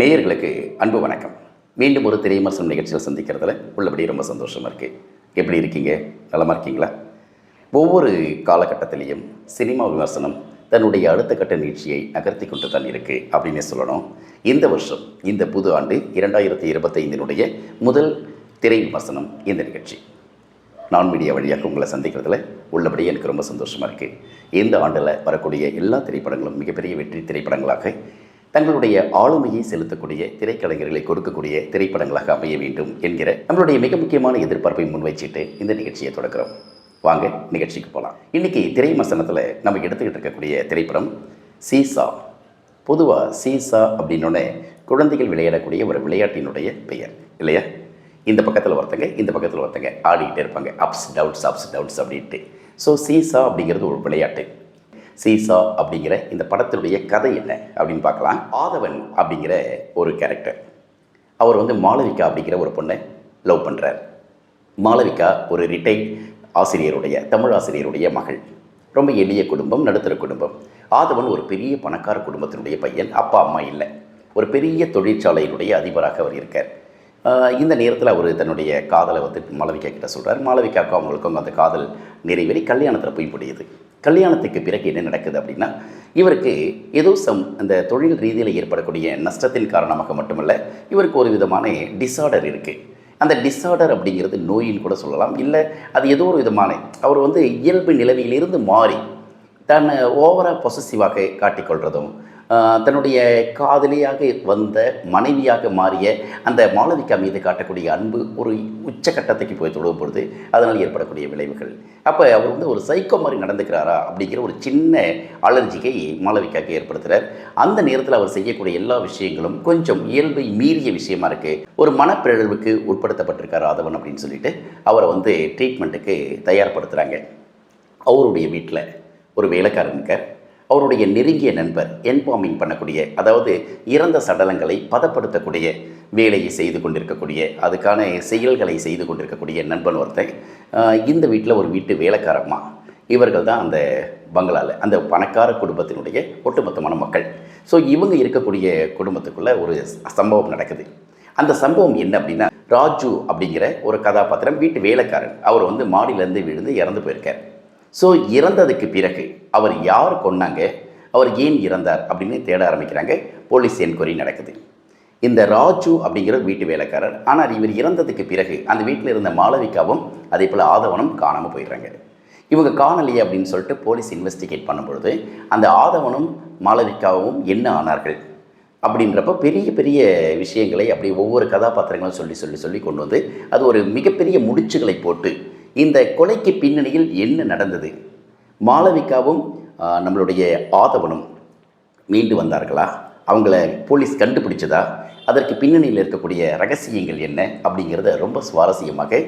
நேயர்களுக்கு அன்பு வணக்கம். மீண்டும் ஒரு திரைமர்சனம் நிகழ்ச்சியில் சந்திக்கிறதுல உள்ளபடி ரொம்ப சந்தோஷமாக இருக்குது எப்படி இருக்கீங்க? நலமாக இருக்கீங்களா? ஒவ்வொரு காலகட்டத்திலையும் சினிமா விமர்சனம் தன்னுடைய அடுத்த கட்ட நிகழ்ச்சியை நகர்த்தி கொண்டு தான் இருக்குது அப்படின்னே சொல்லணும். இந்த வருஷம் இந்த புது ஆண்டு இரண்டாயிரத்தி இருபத்தைந்தினுடைய முதல் திரை விமர்சனம் இந்த நிகழ்ச்சி. நான் மீடியா வழியாக உங்களை சந்திக்கிறதுல உள்ளபடி எனக்கு ரொம்ப சந்தோஷமாக இருக்குது இந்த ஆண்டில் வரக்கூடிய எல்லா திரைப்படங்களும் மிகப்பெரிய வெற்றி திரைப்படங்களாக தங்களுடைய ஆளுமையை செலுத்தக்கூடிய திரைக்கலைஞர்களை கொடுக்கக்கூடிய திரைப்படங்களாக அமைய வேண்டும் என்கிற நம்மளுடைய மிக முக்கியமான எதிர்பார்ப்பை முன்வைச்சிட்டு இந்த நிகழ்ச்சியை தொடங்குறோம். வாங்க நிகழ்ச்சிக்கு போகலாம் இன்றைக்கி திரை மசனத்தில் நம்ம எடுத்துக்கிட்டு இருக்கக்கூடிய திரைப்படம் சீசா. பொதுவாக சீசா அப்படின்னோடனே குழந்தைகள் விளையாடக்கூடிய ஒரு விளையாட்டினுடைய பெயர் இல்லையா? இந்த பக்கத்தில் ஒருத்தங்க இந்த பக்கத்தில் ஒருத்தங்க ஆடிக்கிட்டே இருப்பாங்க. அப்ஸ் டவுன்ஸ் அப்ஸ் டவுன்ஸ் அப்படின்ட்டு. ஸோ சீசா அப்படிங்கிறது ஒரு விளையாட்டு. சீசா அப்படிங்கிற இந்த படத்தினுடைய கதை என்ன அப்படின்னு பார்க்கலாம். ஆதவன் அப்படிங்கிற ஒரு கேரக்டர் அவர் வந்து மாளவிகா அப்படிங்கிற ஒரு பொண்ணை லவ் பண்ணுறார் மாளவிகா ஒரு ரிட்டைட் ஆசிரியருடைய தமிழ் ஆசிரியருடைய மகள். ரொம்ப எளிய குடும்பம் நடுத்தர குடும்பம். ஆதவன் ஒரு பெரிய பணக்கார குடும்பத்தினுடைய பையன் அப்பா அம்மா இல்லை. ஒரு பெரிய தொழிற்சாலையினுடைய அதிபராக அவர் இருக்கார். இந்த நேரத்தில் அவர் தன்னுடைய காதலை வந்து மாளவிகா கிட்ட சொல்கிறார் மாளவிகாக்கும் அவங்களுக்கும் அந்த காதல் நிறைவேறி கல்யாணத்தில் போய் முடியுது. கல்யாணத்துக்கு பிறகு என்ன நடக்குது அப்படின்னா இவருக்கு ஏதோ சம் அந்த தொழில் ரீதியில் ஏற்படக்கூடிய நஷ்டத்தின் காரணமாக மட்டுமல்ல இவருக்கு ஒரு விதமான டிஸார்டர் இருக்குது அந்த டிஸார்டர் அப்படிங்கிறது நோயின் கூட சொல்லலாம். இல்லை அது ஏதோ ஒரு விதமான அவர் வந்து இயல்பு நிலைமையிலிருந்து மாறி தன்னை ஓவராக பொசசிவாக காட்டிக்கொள்கிறதும் தன்னுடைய காதலியாக வந்த மனைவியாக மாறிய அந்த மாளவிகா மீது காட்டக்கூடிய அன்பு ஒரு உச்சக்கட்டத்துக்கு போய் தொடுவும் பொழுது அதனால் ஏற்படக்கூடிய விளைவுகள். அப்போ அவர் வந்து ஒரு சைக்கோ மாதிரி நடந்துக்கிறாரா அப்படிங்கிற ஒரு சின்ன அலர்ஜிக்கை மாளவிகாக்கு ஏற்படுத்துகிறார் அந்த நேரத்தில் அவர் செய்யக்கூடிய எல்லா விஷயங்களும் கொஞ்சம் இயல்பை மீறிய விஷயமா இருக்குது ஒரு மனப்பிழழ்வுக்கு உட்படுத்தப்பட்டிருக்கார் ஆதவன் அப்படின்னு சொல்லிட்டு அவரை வந்து ட்ரீட்மெண்ட்டுக்கு தயார்படுத்துகிறாங்க அவருடைய வீட்டில் ஒரு வேலைக்காரன் இருக்கார். அவருடைய நெருங்கிய நண்பர் என்பாமிங் பண்ணக்கூடிய அதாவது இறந்த சடலங்களை பதப்படுத்தக்கூடிய வேலையை செய்து கொண்டிருக்கக்கூடிய அதுக்கான செயல்களை செய்து கொண்டிருக்கக்கூடிய நண்பன் ஒருத்தன் இந்த வீட்டில் ஒரு வீட்டு வேலைக்காரம்மா. இவர்கள் தான் அந்த பங்களாவில் அந்த பணக்கார குடும்பத்தினுடைய ஒட்டுமொத்தமான மக்கள். ஸோ இவங்க இருக்கக்கூடிய குடும்பத்துக்குள்ளே ஒரு சம்பவம் நடக்குது. அந்த சம்பவம் என்ன அப்படின்னா ராஜு அப்படிங்கிற ஒரு கதாபாத்திரம் வீட்டு வேலைக்காரன். அவர் வந்து மாடியிலேருந்து விழுந்து இறந்து போயிருக்கார். ஸோ இறந்ததுக்கு பிறகு அவர் யார் கொன்னாங்க? அவர் ஏன் இறந்தார்? அப்படின்னு தேட ஆரம்பிக்கிறாங்க. போலீஸ் என்கொயரி நடக்குது. இந்த ராஜு அப்படிங்கிற வீட்டு வேலைக்காரர் ஆனால் இவர் இறந்ததுக்கு பிறகு அந்த வீட்டில் இருந்த மாளவிகாவும் அதே போல் ஆதவனும் காணாமல் போயிடுறாங்க. இவங்க காணலையே அப்படின்னு சொல்லிட்டு போலீஸ் இன்வெஸ்டிகேட் பண்ணும்பொழுது அந்த ஆதவனும் மாளவிகாவும் என்ன ஆனார்கள்? அப்படின்றப்ப பெரிய பெரிய விஷயங்களை அப்படி ஒவ்வொரு கதாபாத்திரங்களும் சொல்லி சொல்லி சொல்லி கொண்டு வந்து அது ஒரு மிகப்பெரிய முடிச்சுகளை போட்டு இந்த கொலைக்கு பின்னணியில் என்ன நடந்தது? மாளவிகாவும் நம்மளுடைய ஆதவனும் மீண்டு வந்தார்களா? அவங்கள போலீஸ் கண்டுபிடிச்சதா? அதற்கு பின்னணியில் இருக்கக்கூடிய ரகசியங்கள் என்ன? அப்படிங்கிறத ரொம்ப சுவாரஸ்யமாக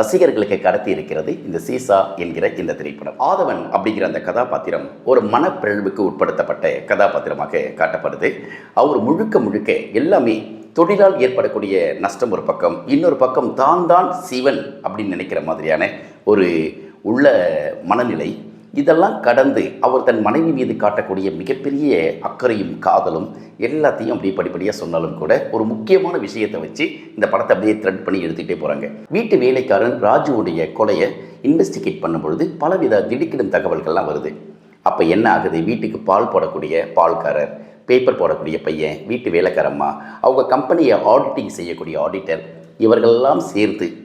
ரசிகர்களுக்கு கடத்தி இருக்கிறது இந்த சீசா என்கிற இந்த திரைப்படம். ஆதவன் அப்படிங்கிற அந்த கதாபாத்திரம் ஒரு மனப்பிழவுக்கு உட்படுத்தப்பட்ட கதாபாத்திரமாக காட்டப்படுது. அவர் முழுக்க முழுக்க எல்லாமே தொழிலால் ஏற்படக்கூடிய நஷ்டம் ஒரு பக்கம் இன்னொரு பக்கம் தான் தான் சிவன் அப்படின்னு நினைக்கிற மாதிரியான ஒரு உள்ள மனநிலை இதெல்லாம் கடந்து அவர் தன் மனைவி மீது காட்டக்கூடிய மிகப்பெரிய அக்கறையும் காதலும் எல்லாத்தையும் அப்படியே படிப்படியாக சொன்னாலும் கூட ஒரு முக்கியமான விஷயத்தை வச்சு இந்த படத்தை அப்படியே த்ரெட் பண்ணி எடுத்துக்கிட்டே போகிறாங்க வீட்டு வேலைக்காரன் ராஜுவுடைய கொலையை இன்வெஸ்டிகேட் பண்ணும்பொழுது பலவித திடுக்கிடும் தகவல்கள்லாம் வருது. அப்போ என்ன ஆகுது? வீட்டுக்கு பால் போடக்கூடிய பால்காரர் பேப்பர் போடக்கூடிய பையன் வீட்டு வேலைக்காரம்மா அவங்க கம்பெனியை ஆடிட்டிங் செய்யக்கூடிய ஆடிட்டர் இவர்களெல்லாம் சேர்த்து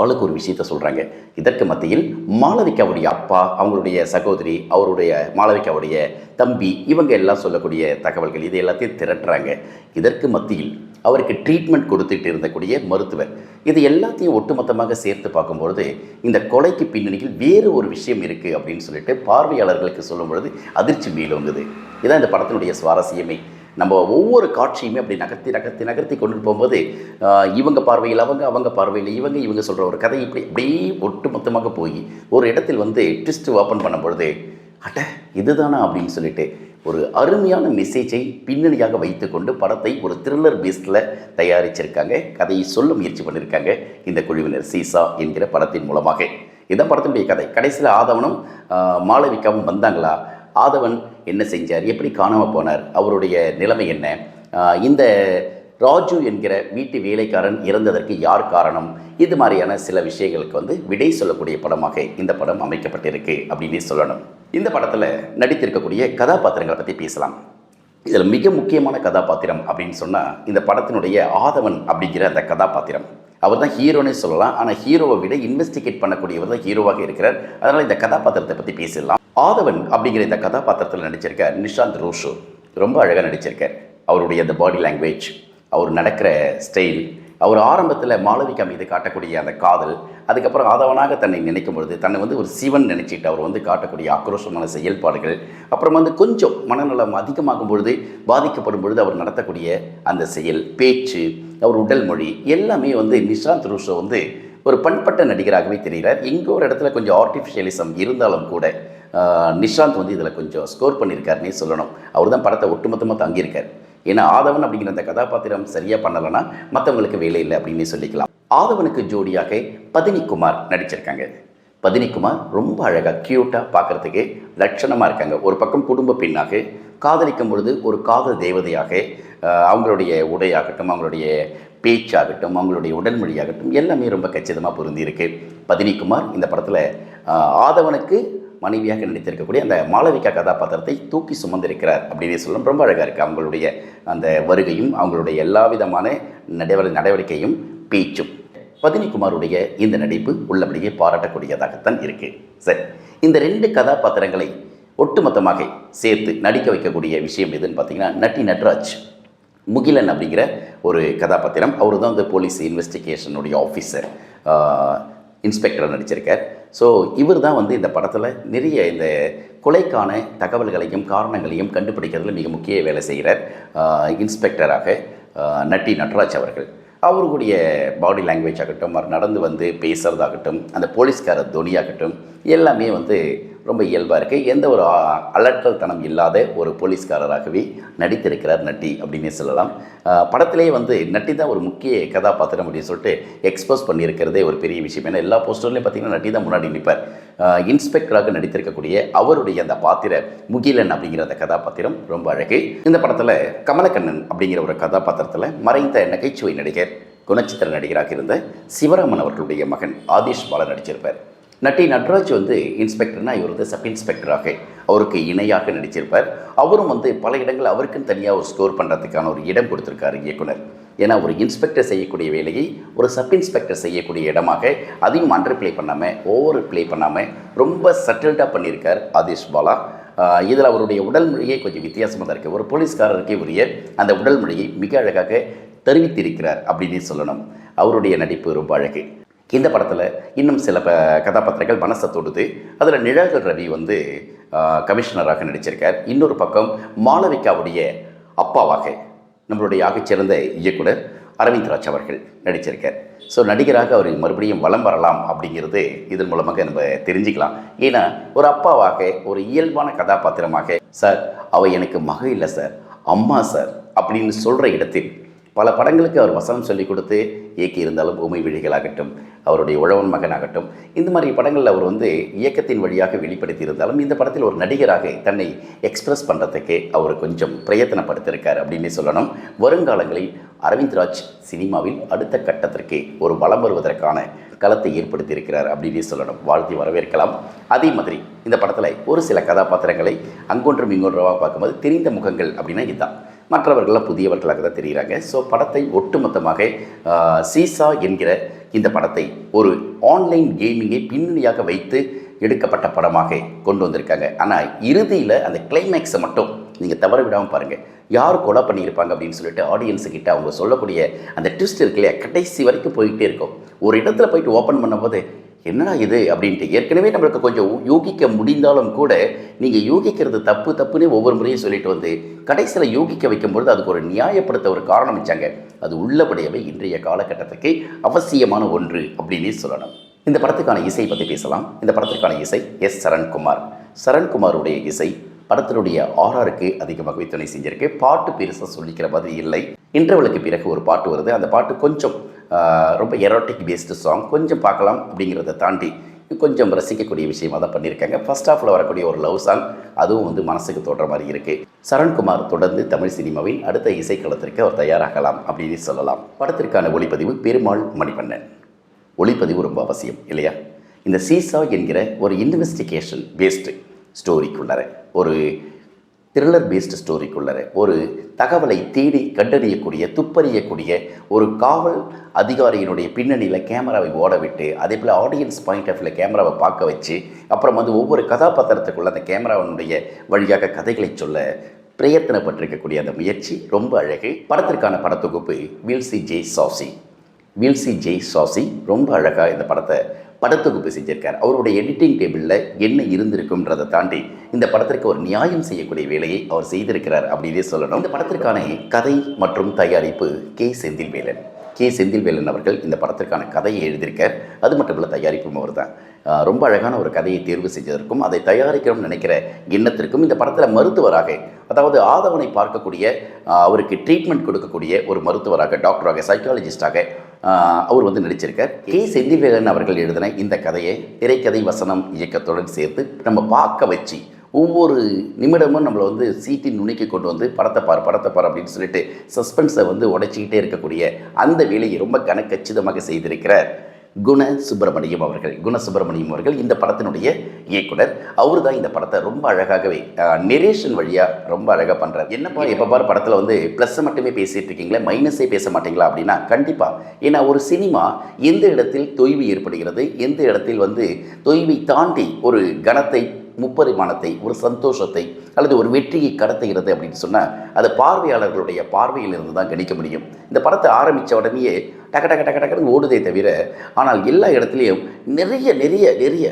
ஆளுக்கு ஒரு விஷயத்த சொல்கிறாங்க இதற்கு மத்தியில் மாளவிகாவுடைய அப்பா அவங்களுடைய சகோதரி அவருடைய மாளவிகாவுடைய தம்பி இவங்க எல்லாம் சொல்லக்கூடிய தகவல்கள் இது எல்லாத்தையும் திரட்டுறாங்க. இதற்கு மத்தியில் அவருக்கு ட்ரீட்மெண்ட் கொடுத்துட்டு இருந்தக்கூடிய மருத்துவர். இது எல்லாத்தையும் ஒட்டுமொத்தமாக சேர்த்து பார்க்கும்பொழுது இந்த கொலைக்கு பின்னணியில் வேறு ஒரு விஷயம் இருக்குது அப்படின்னு சொல்லிட்டு பார்வையாளர்களுக்கு சொல்லும் பொழுது அதிர்ச்சி மேலோங்குது. இதான் இந்த படத்தினுடைய சுவாரஸ்யமே. நம்ம ஒவ்வொரு காட்சியுமே அப்படி நகர்த்தி நகர்த்தி நகர்த்தி கொண்டு போகும்போது இவங்க பார்வையில் அவங்க அவங்க பார்வையில் இவங்க இவங்க சொல்கிற ஒரு கதை இப்படி அப்படியே ஒட்டு மொத்தமாக போய் ஒரு இடத்தில் வந்து ட்விஸ்ட் ஓப்பன் பண்ணும் பொழுது அட இதுதானா அப்படின்னு சொல்லிட்டு ஒரு அருமையான மெசேஜை பின்னணியாக வைத்துக்கொண்டு படத்தை ஒரு த்ரில்லர் பேஸ்டில் தயாரிச்சிருக்காங்க. கதையை சொல்ல முயற்சி பண்ணியிருக்காங்க இந்த குழுவினர். சீசா என்கிற படத்தின் மூலமாக. இதான் படத்தினுடைய கதை. கடைசியில் ஆதவனும் மாளவிக்காவும் மாளவிகாவும் வந்தாங்களா? ஆதவன் என்ன செஞ்சார்? எப்படி காணாமல் போனார்? அவருடைய நிலைமை என்ன? இந்த ராஜு என்கிற வீட்டு வேலைக்காரன் இறந்ததற்கு யார் காரணம்? இது மாதிரியான சில விஷயங்களுக்கு வந்து விடை சொல்லக்கூடிய படமாக இந்த படம் அமைக்கப்பட்டிருக்கு அப்படின்னு சொல்லணும். இந்த படத்தில் நடித்திருக்கக்கூடிய கதாபாத்திரங்களை பற்றி பேசலாம். இதில் மிக முக்கியமான கதாபாத்திரம் அப்படின்னு சொன்னால் இந்த படத்தினுடைய ஆதவன் அப்படிங்கிற அந்த கதாபாத்திரம். அவர் தான் ஹீரோனே சொல்லலாம். ஆனால் ஹீரோவை விட இன்வெஸ்டிகேட் பண்ணக்கூடியவர் தான் ஹீரோவாக இருக்கிறார். அதனால் இந்த கதாபாத்திரத்தை பற்றி பேசிடலாம். ஆதவன் அப்படிங்கிற இந்த கதாபாத்திரத்தில் நடிச்சிருக்கார் நிஷாந்த் ரோஷோ. ரொம்ப அழகாக நடிச்சிருக்கார். அவருடைய அந்த பாடி லாங்குவேஜ் அவர் நடக்கிற ஸ்டைல் அவர் ஆரம்பத்தில் மாளவிகா மீது காட்டக்கூடிய அந்த காதல் அதுக்கப்புறம் ஆதவனாக தன்னை நினைக்கும் பொழுது தன்னை வந்து ஒரு சிவன் நினைச்சிட்டு அவர் வந்து காட்டக்கூடிய ஆக்ரோஷமான செயல்பாடுகள் அப்புறம் வந்து கொஞ்சம் மனநலம் அதிகமாகும் பொழுது பாதிக்கப்படும் பொழுது அவர் நடத்தக்கூடிய அந்த செயல் பேச்சு அவர் உடல் மொழி எல்லாமே வந்து நிஷாந்த் ரூஷோ வந்து ஒரு பண்பட்ட நடிகராகவே தெரிகிறார். எங்கே ஒரு இடத்துல கொஞ்சம் ஆர்டிஃபிஷியலிசம் இருந்தாலும் கூட நிஷாந்த் வந்து இதில் கொஞ்சம் ஸ்கோர் பண்ணியிருக்காருன்னே சொல்லணும். அவர் தான் படத்தை ஒட்டுமொத்தமாக தங்கியிருக்கார். ஏன்னா ஆதவன் அப்படிங்கிற அந்த கதாபாத்திரம் சரியாக பண்ணலைன்னா மற்றவங்களுக்கு வேலை இல்லை அப்படின்னு சொல்லிக்கலாம். ஆதவனுக்கு ஜோடியாக பதினிக்குமார் நடிச்சிருக்காங்க. பதினிக்குமார் ரொம்ப அழகாக க்யூட்டாக பார்க்குறதுக்கு லட்சணமாக இருக்காங்க. ஒரு பக்கம் குடும்ப பெண்ணாக காதலிக்கும் பொழுது ஒரு காதல் தேவதையாக அவங்களுடைய உடையாகட்டும் அவங்களுடைய பேச்சாகட்டும் அவங்களுடைய உடல்மொழியாகட்டும் எல்லாமே ரொம்ப கச்சிதமாக பொருந்தியிருக்கு. பதினிக்குமார் இந்த படத்தில் ஆதவனுக்கு மனைவியாக நடித்திருக்கக்கூடிய அந்த மாளவிகா கதாபாத்திரத்தை தூக்கி சுமந்திருக்கிறார் அப்படின்னு சொல்லலாம் ரொம்ப அழகாக இருக்குது அவங்களுடைய அந்த வருகையும் அவங்களுடைய எல்லா விதமான நடவடி நடவடிக்கையும் பேச்சும். பதினிக்குமாருடைய இந்த நடிப்பு உள்ளபடியே பாராட்டக்கூடியதாகத்தான் இருக்குது சரி இந்த ரெண்டு கதாபாத்திரங்களை ஒட்டுமொத்தமாக சேர்த்து நடிக்க வைக்கக்கூடிய விஷயம் எதுன்னு பார்த்தீங்கன்னா நட்டி நட்ராஜ். முகிலன் அப்படிங்கிற ஒரு கதாபாத்திரம். அவர் தான் வந்து போலீஸ் இன்வெஸ்டிகேஷனுடைய ஆஃபீஸர் இன்ஸ்பெக்டர் நடிச்சிருக்கார். ஸோ இவர் தான் வந்து இந்த படத்தில் நிறைய இந்த கொலைக்கான தகவல்களையும் காரணங்களையும் கண்டுபிடிக்கிறதுல மிக முக்கிய வேலை செய்கிறார் இன்ஸ்பெக்டராக நட்டி நட்ராஜ் அவர்கள். அவருடைய பாடி லாங்குவேஜ் ஆகட்டும் அவர் நடந்து வந்து பேசுகிறதாகட்டும் அந்த போலீஸ்கார துணியாகட்டும் எல்லாமே வந்து ரொம்ப இயல்பாக இருக்குது எந்த ஒரு அலட்டல் தனம் இல்லாத ஒரு போலீஸ்காரராகவே நடித்திருக்கிறார் நட்டி அப்படின்னு சொல்லலாம். படத்திலே வந்து நட்டி தான் ஒரு முக்கிய கதாபாத்திரம் அப்படின்னு சொல்லிட்டு எக்ஸ்போஸ் பண்ணியிருக்கிறதே ஒரு பெரிய விஷயம். ஏன்னா எல்லா போஸ்டர்லையும் பார்த்தீங்கன்னா நட்டி தான் முன்னாடி நிற்பார் இன்ஸ்பெக்டராக நடித்திருக்கக்கூடிய அவருடைய அந்த பாத்திர முகிலன் அப்படிங்கிற அந்த கதாபாத்திரம் ரொம்ப அழகு. இந்த படத்தில் கமலக்கண்ணன் அப்படிங்கிற ஒரு கதாபாத்திரத்தில் மறைந்த நகைச்சுவை நடிகர் குணச்சித்திர நடிகராக இருந்த சிவராமன் அவர்களுடைய மகன் ஆதிஷ் பாலன் நடிச்சிருப்பார். நட்டி நட்ராஜ் வந்து இன்ஸ்பெக்டர்னா இவர் வந்து சப் இன்ஸ்பெக்டராக அவருக்கு இணையாக நடிச்சிருப்பார். அவரும் வந்து பல இடங்கள் அவருக்குன்னு தனியாக ஒரு ஸ்கோர் பண்ணுறதுக்கான ஒரு இடம் கொடுத்துருக்காரு இயக்குனர். ஏன்னா ஒரு இன்ஸ்பெக்டர் செய்யக்கூடிய வேலையை ஒரு சப் இன்ஸ்பெக்டர் செய்யக்கூடிய இடமாக அதையும் அண்டர் ப்ளே பண்ணாமல் ஓவர் ப்ளே பண்ணாமல் ரொம்ப சட்டில்டாக பண்ணியிருக்கார் ஆதிஷ் பாலா. இதில் அவருடைய உடல் மொழியே கொஞ்சம் வித்தியாசமாக தான் இருக்குது ஒரு போலீஸ்காரருக்கே உரிய அந்த உடல் மொழியை மிக அழகாக தெரிவித்திருக்கிறார் அப்படின்னு சொல்லணும். அவருடைய நடிப்பு ரொம்ப அழகு. இந்த படத்தில் இன்னும் சில ப கதாபாத்திரங்கள் மனசை தொடுது. அதில் நிழல்கள் ரவி வந்து கமிஷனராக நடிச்சிருக்கார். இன்னொரு பக்கம் மாளவிகாவுடைய அப்பாவாக நம்மளுடைய ஆகச்சிறந்த இயக்குனர் அரவிந்த் ராஜ் அவர்கள் நடிச்சிருக்கார். ஸோ நடிகராக அவர் மறுபடியும் வலம் வரலாம் அப்படிங்கிறது இதன் மூலமாக நம்ம தெரிஞ்சுக்கலாம். ஏன்னா ஒரு அப்பாவாக ஒரு இயல்பான கதாபாத்திரமாக சார் அவள் எனக்கு மக இல்லை சார். அம்மா சார் அப்படின்னு சொல்கிற இடத்தில் பல படங்களுக்கு அவர் வசனம் சொல்லிக் கொடுத்து இயக்கியிருந்தாலும் பூமி விழிகளாகட்டும் அவருடைய உழவன் மகனாகட்டும் இந்த மாதிரி படங்களில் அவர் வந்து இயக்கத்தின் வழியாக வெளிப்படுத்தி இருந்தாலும் இந்த படத்தில் ஒரு நடிகராக தன்னை எக்ஸ்பிரஸ் பண்ணுறதுக்கு அவர் கொஞ்சம் பிரயத்தனப்படுத்தியிருக்கார் அப்படின்னு சொல்லணும். வருங்காலங்களில் அரவிந்த்ராஜ் சினிமாவில் அடுத்த கட்டத்திற்கு ஒரு வலம் வருவதற்கான களத்தை ஏற்படுத்தியிருக்கிறார் அப்படின்னு சொல்லணும். வாழ்த்தி வரவேற்கலாம். அதே மாதிரி இந்த படத்தில் ஒரு சில கதாபாத்திரங்களை அங்கொன்றும் இங்கொன்றுமாக பார்க்கும்போது தெரிந்த முகங்கள் அப்படின்னா இதுதான். மற்றவர்கள்லாம் புதியவர்களாக தான் தெரிகிறாங்க ஸோ படத்தை ஒட்டுமொத்தமாக சீசா என்கிற இந்த படத்தை ஒரு ஆன்லைன் கேமிங்கை பின்னணியாக வைத்து எடுக்கப்பட்ட படமாக கொண்டு வந்திருக்காங்க. ஆனால் இறுதியில் அந்த கிளைமேக்ஸை மட்டும் நீங்கள் தவற விடாமல் பாருங்கள் யார் கொலை பண்ணியிருப்பாங்க அப்படின்னு சொல்லிட்டு ஆடியன்ஸுக்கிட்ட அவங்க சொல்லக்கூடிய அந்த ட்விஸ்ட் இருக்கு இல்லையா? கடைசி வரைக்கும் போயிட்டே இருக்கும். ஒரு இடத்துல போயிட்டு ஓப்பன் பண்ணும்போது என்னடா இது அப்படின்ட்டு ஏற்கனவே நம்மளுக்கு கொஞ்சம் யூகிக்க முடிந்தாலும் கூட நீங்கள் யூகிக்கிறது தப்பு தப்புன்னு ஒவ்வொரு முறையும் சொல்லிட்டு வந்து கடைசியில் யூகிக்க வைக்கும்பொழுது அதுக்கு ஒரு நியாயப்படுத்த ஒரு காரணம் வச்சாங்க. அது உள்ளபடியவே இன்றைய காலகட்டத்துக்கு அவசியமான ஒன்று அப்படின்னே சொல்லணும். இந்த படத்துக்கான இசை பற்றி பேசலாம். இந்த படத்துக்கான இசை எஸ் சரண்குமார். சரண்குமாருடைய இசை படத்தினுடைய ஆர்ஆருக்கு அதிகமாகவே துணை செஞ்சிருக்கு. பாட்டு பெருசாக சொல்லிக்கிற மாதிரி இல்லை. இன்டர்வலுக்கு பிறகு ஒரு பாட்டு வருது. அந்த பாட்டு கொஞ்சம் ரொம்ப எரோட்டிக் பேஸ்டு சாங் கொஞ்சம் பார்க்கலாம் அப்படிங்கிறத தாண்டி கொஞ்சம் ரசிக்கக்கூடிய விஷயமா தான் பண்ணியிருக்காங்க. ஃபர்ஸ்ட் ஆஃபில் வரக்கூடிய ஒரு லவ் சாங் அதுவும் வந்து மனசுக்கு தோன்ற மாதிரி இருக்குது சரண்குமார் தொடர்ந்து தமிழ் சினிமாவின் அடுத்த இசைக்களத்திற்கு அவர் தயாராகலாம் அப்படின்னு சொல்லலாம். படத்திற்கான ஒளிப்பதிவு பெருமாள் மணிவண்ணன். ஒளிப்பதிவு ரொம்ப அவசியம் இல்லையா? இந்த சீசா என்கிற ஒரு இன்வெஸ்டிகேஷன் பேஸ்டு ஸ்டோரிக்குள்ளார ஒரு த்ரில்லர் பேஸ்டு ஸ்டோரிக்குள்ளே ஒரு தகவலை தேடி கண்டறியக்கூடிய துப்பறியக்கூடிய ஒரு காவல் அதிகாரியினுடைய பின்னணியில் கேமராவை ஓடவிட்டு அதே போல் ஆடியன்ஸ் பாயிண்ட் ஆஃப் கேமராவை பார்க்க வச்சு அப்புறம் வந்து ஒவ்வொரு கதாபாத்திரத்துக்குள்ள அந்த கேமராவினுடைய வழியாக கதைகளை சொல்ல பிரயத்தனப்பட்டிருக்கக்கூடிய அந்த முயற்சி ரொம்ப அழகு. படத்திற்கான படத்தொகுப்பு வில்சி ஜெய் சாசி வில்சி ஜெய் சாசி ரொம்ப அழகாக இந்த படத்தை படத்தொகுப்பு செஞ்சிருக்கார். அவருடைய எடிட்டிங் டேபிளில் என்ன இருந்திருக்குன்றதை தாண்டி இந்த படத்திற்கு ஒரு நியாயம் செய்யக்கூடிய வேலையை அவர் செய்திருக்கிறார் அப்படின்னே சொல்லணும். இந்த படத்திற்கான கதை மற்றும் தயாரிப்பு கே. செந்தில்வேலன். கே. செந்தில்வேலன் அவர்கள் இந்த படத்திற்கான கதையை எழுதியிருக்கார். அது மட்டும் இல்லை தயாரிப்பும் அவர் தான் ரொம்ப அழகான ஒரு கதையை தேர்வு செஞ்சதற்கும் அதை தயாரிக்கணும்னு நினைக்கிற எண்ணத்திற்கும் இந்த படத்தில் மருத்துவராக அதாவது ஆதவனை பார்க்கக்கூடிய அவருக்கு ட்ரீட்மெண்ட் கொடுக்கக்கூடிய ஒரு மருத்துவராக டாக்டராக சைக்காலஜிஸ்டாக அவர் வந்து நடிச்சிருக்கார். கே. செந்திவேலன் அவர்கள் எழுதின இந்த கதையை திரைக்கதை வசனம் இயக்கத்துடன் சேர்த்து நம்ம பார்க்க வச்சு ஒவ்வொரு நிமிடமும் நம்மளை வந்து சீட்டின் நுணுக்கி கொண்டு வந்து படத்தை பார் படத்தை பார் அப்படின்னு சொல்லிட்டு சஸ்பென்ஸை வந்து உடைச்சிக்கிட்டே இருக்கக்கூடிய அந்த வேலையை ரொம்ப கனக்கச்சிதமாக செய்திருக்கிறார். குண சுப்பிரமணியம் அவர்கள் குண சுப்பிரமணியம் அவர்கள் இந்த படத்தினுடைய இயக்குனர். அவர் தான் இந்த படத்தை ரொம்ப அழகாகவே நெரேஷன் வழியாக ரொம்ப அழகாக பண்ணுறார் என்னப்பா எப்போ பார் படத்தில் வந்து ப்ளஸ்ஸை மட்டுமே பேசிகிட்டு இருக்கீங்களே மைனஸே பேச மாட்டீங்களா அப்படின்னா? கண்டிப்பாக ஏன்னா ஒரு சினிமா எந்த இடத்தில் தொய்வு ஏற்படுகிறது எந்த இடத்தில் வந்து தொய்வை தாண்டி ஒரு கணத்தை முப்பரிமாணத்தை ஒரு சந்தோஷத்தை அல்லது ஒரு வெற்றியை கடத்துகிறது அப்படின்னு சொன்னால் அது பார்வையாளர்களுடைய பார்வையிலிருந்து தான் கணிக்க முடியும். இந்த படத்தை ஆரம்பித்த உடனேயே டக டக டக டக்குன்னு ஓடுதே தவிர ஆனால் எல்லா இடத்துலையும் நிறைய நிறைய நிறைய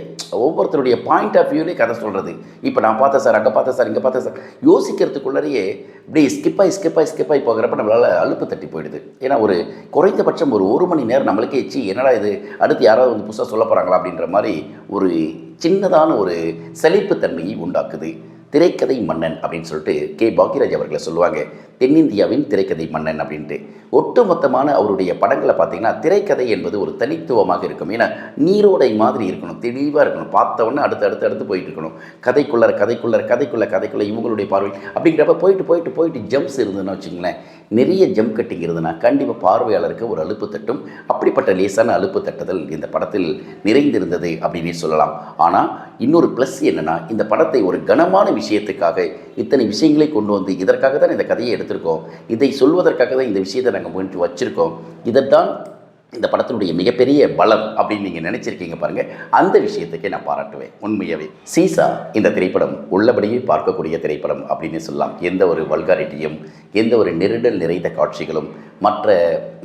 ஒவ்வொருத்தருடைய பாயிண்ட் ஆஃப் வியூலே கதை சொல்கிறது இப்போ நான் பார்த்தேன் சார் அங்கே பார்த்தேன் சார் இங்கே பார்த்தேன் சார் யோசிக்கிறதுக்குள்ளேயே இப்படி ஸ்கிப்பாகி ஸ்கிப்பாகி ஸ்கிப்பாகி போகிறப்ப நம்மளால் அலுப்பு தட்டி போயிடுது. ஏன்னா ஒரு குறைந்தபட்சம் ஒரு ஒரு மணி நேரம் நம்மளுக்கே சி என்னடா இது? அடுத்து யாராவது வந்து புதுசாக சொல்ல போகிறாங்களா அப்படின்ற மாதிரி ஒரு சின்னதான ஒரு செழிப்புத்தன்மையை உண்டாக்குது. திரைக்கதை மன்னன் அப்படின்னு சொல்லிட்டு கே. பாக்யராஜ் அவர்களை சொல்லுவாங்க. தென்னிந்தியாவின் திரைக்கதை மன்னன் அப்படின்ட்டு. ஒட்டுமொத்தமான அவருடைய படங்களை பார்த்தீங்கன்னா திரைக்கதை என்பது ஒரு தனித்துவமாக இருக்கும். ஏன்னா நீரோடை மாதிரி இருக்கணும். தெளிவாக இருக்கணும். பார்த்தவொன்னே அடுத்து அடுத்து அடுத்து போயிட்டு இருக்கணும். கதைக்குள்ளர கதைக்குள்ளர கதைக்குள்ள கதைக்குள்ள இவங்களுடைய பார்வை. அப்படிங்கிறப்ப போயிட்டு போயிட்டு போயிட்டு ஜம்ப்ஸ் இருந்ததுன்னு வச்சுங்களேன். நிறைய ஜம் கட்டிங் இருந்ததுன்னா கண்டிப்பாக பார்வையாளருக்கு ஒரு அலுப்பு தட்டும். அப்படிப்பட்ட லேசான அலுப்பு தட்டுதல் இந்த படத்தில் நிறைந்திருந்தது அப்படின்னே சொல்லலாம். ஆனால் இன்னொரு ப்ளஸ் என்னன்னா இந்த படத்தை ஒரு கனமான விஷயத்துக்காக இத்தனை விஷயங்களை கொண்டு வந்து இதற்காக தான் இந்த கதையை எடுத்திருக்கோம். இதை சொல்வதற்காக தான் இந்த விஷயத்தை நாங்கள் முயன்று வச்சுருக்கோம். இதைத்தான் இந்த படத்தினுடைய மிகப்பெரிய பலம் அப்படின்னு நீங்கள் நினச்சிருக்கீங்க பாருங்கள் அந்த விஷயத்துக்கே நான் பாராட்டுவேன். உண்மையாகவே சீசா இந்த திரைப்படம் உள்ளபடியே பார்க்கக்கூடிய திரைப்படம் அப்படின்னு சொல்லலாம். எந்த ஒரு வல்காரிட்டியும் எந்த ஒரு நெருடல் நிறைந்த காட்சிகளும் மற்ற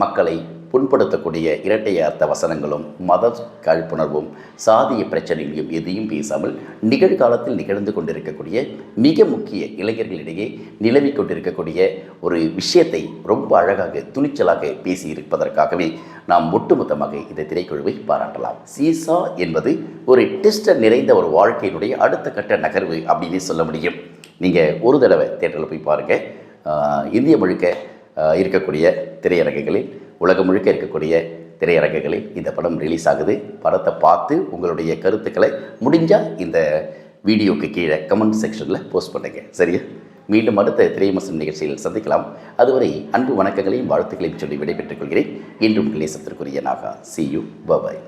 மக்களை புண்படுத்தக்கூடிய இரட்டை அர்த்த வசனங்களும் மத காழ்ப்புணர்வும் சாதிய பிரச்சனைகளையும் எதையும் பேசாமல் நிகழ்காலத்தில் நிகழ்ந்து கொண்டிருக்கக்கூடிய மிக முக்கிய இளைஞர்களிடையே நிலவிக் கொண்டிருக்கக்கூடிய ஒரு விஷயத்தை ரொம்ப அழகாக துணிச்சலாக பேசியிருப்பதற்காகவே நாம் ஒட்டுமொத்தமாக இந்த திரைக்குழுவை பாராட்டலாம். சீசா என்பது ஒரு டிஸ்டர் நிறைந்த ஒரு வாழ்க்கையினுடைய அடுத்த கட்ட நகர்வு அப்படின்னு சொல்ல முடியும். நீங்கள் ஒரு தடவை தேட்டரில் போய் பாருங்கள் இந்திய முழுக்க இருக்கக்கூடிய திரையரங்குகளில் உலகம் முழுக்க இருக்கக்கூடிய திரையரங்குகளில் இந்த படம் ரிலீஸ் ஆகுது. படத்தை பார்த்து உங்களுடைய கருத்துக்களை முடிஞ்சால் இந்த வீடியோக்கு கீழே கமெண்ட் செக்ஷனில் போஸ்ட் பண்ணுங்கள் சரியா? மீண்டும் அடுத்த திரையமசம் நிகழ்ச்சியில் சந்திக்கலாம். அதுவரை அன்பு வணக்கங்களையும் வாழ்த்துக்களையும் சொல்லி விடைபெற்றுக் கொள்கிறேன். இன்றும் நேசத்திற்குரிய Naga. See you bye bye